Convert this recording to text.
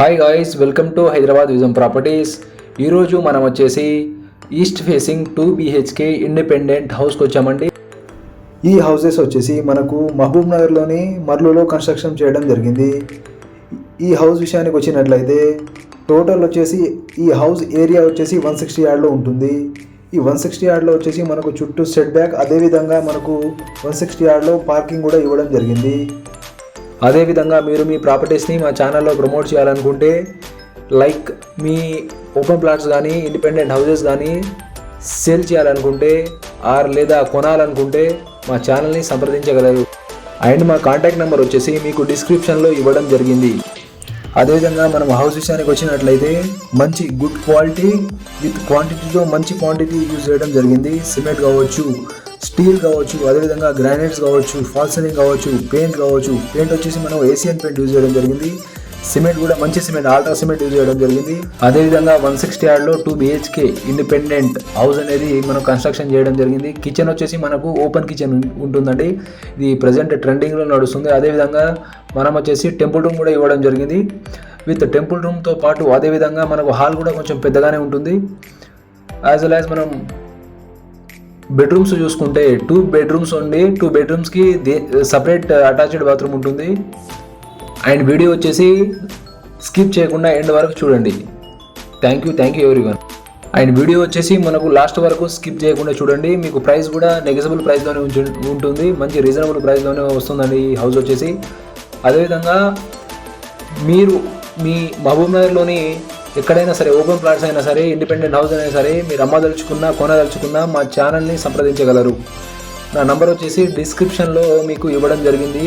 Hi guys welcome to Hyderabad vision properties ఈరోజు మనం వచ్చేసి east facing two BHK independent హౌస్కి వచ్చామండి. ఈ హౌసెస్ వచ్చేసి మనకు మహబూబ్ నగర్లోని మర్లులో కన్స్ట్రక్షన్ చేయడం జరిగింది. ఈ హౌస్ విషయానికి వచ్చినట్లయితే టోటల్ వచ్చేసి ఈ హౌస్ ఏరియా వచ్చేసి వన్ సిక్స్టీ యార్డ్లో ఉంటుంది. ఈ వన్ సిక్స్టీ యార్డ్లో వచ్చేసి మనకు చుట్టూ సెట్ బ్యాక్ అదేవిధంగా మనకు వన్ సిక్స్టీ యార్డ్లో పార్కింగ్ కూడా ఇవ్వడం జరిగింది. అదేవిధంగా మీరు మీ ప్రాపర్టీస్ని మా ఛానల్లో ప్రమోట్ చేయాలనుకుంటే లైక్ మీ ఓపెన్ ప్లాట్స్ కానీ ఇండిపెండెంట్ హౌసెస్ కానీ సేల్ చేయాలనుకుంటే ఆర్ లేదా కొనాలనుకుంటే మా ఛానల్ని సంప్రదించగలరు. అండ్ మా కాంటాక్ట్ నెంబర్ వచ్చేసి మీకు డిస్క్రిప్షన్లో ఇవ్వడం జరిగింది. అదేవిధంగా మనం హౌస్ విషయానికి వచ్చినట్లయితే మంచి గుడ్ క్వాలిటీ విత్ క్వాంటిటీతో మంచి క్వాంటిటీ యూజ్ చేయడం జరిగింది. సిమెంట్ కావచ్చు స్టీల్ కావచ్చు అదేవిధంగా గ్రానైట్స్ కావచ్చు ఫాల్సనింగ్ కావచ్చు పెయింట్ కావచ్చు. పెయింట్ వచ్చేసి మనం ఏసియన్ పెయింట్ యూజ్ చేయడం జరిగింది. సిమెంట్ కూడా మంచి సిమెంట్ ఆల్ట్రా సిమెంట్ యూజ్ చేయడం జరిగింది. అదేవిధంగా వన్ సిక్స్టీ యార్డ్లో టూ బిహెచ్కే ఇండిపెండెంట్ హౌస్ అనేది మనం కన్స్ట్రక్షన్ చేయడం జరిగింది. కిచెన్ వచ్చేసి మనకు ఓపెన్ కిచెన్ ఉంటుందండి. ఇది ప్రజెంట్ ట్రెండింగ్లో నడుస్తుంది. అదేవిధంగా మనం వచ్చేసి టెంపుల్ రూమ్ కూడా ఇవ్వడం జరిగింది. విత్ టెంపుల్ రూమ్తో పాటు అదేవిధంగా మనకు హాల్ కూడా కొంచెం పెద్దగానే ఉంటుంది. యాజ్ వెల్ యాజ్ మనం బెడ్రూమ్స్ చూసుకుంటే టూ బెడ్రూమ్స్ ఉండి టూ బెడ్రూమ్స్కి సపరేట్ అటాచ్డ్ బాత్రూమ్ ఉంటుంది. అండ్ వీడియో వచ్చేసి స్కిప్ చేయకుండా ఎండ్ వరకు చూడండి. Thank you thank you every one and video వచ్చేసి మనకు లాస్ట్ వరకు స్కిప్ చేయకుండా చూడండి. మీకు ప్రైస్ కూడా నెగజబుల్ ప్రైస్లోనే ఉంచు- ఉంటుంది. మంచి రీజనబుల్ ప్రైస్లోనే వస్తుందండి ఈ హౌస్ వచ్చేసి. అదేవిధంగా మీరు మీ మహబూబ్ నగర్లోని ఎక్కడైనా సరే ఓపెన్ ప్లాట్స్ అయినా సరే ఇండిపెండెంట్ హౌస్ అయినా సరే మీరు అమ్మదలుచుకున్నా కొనదలుచుకున్నా మా ఛానల్ని సంప్రదించగలరు. నా నంబర్ వచ్చేసి డిస్క్రిప్షన్లో మీకు ఇవ్వడం జరిగింది.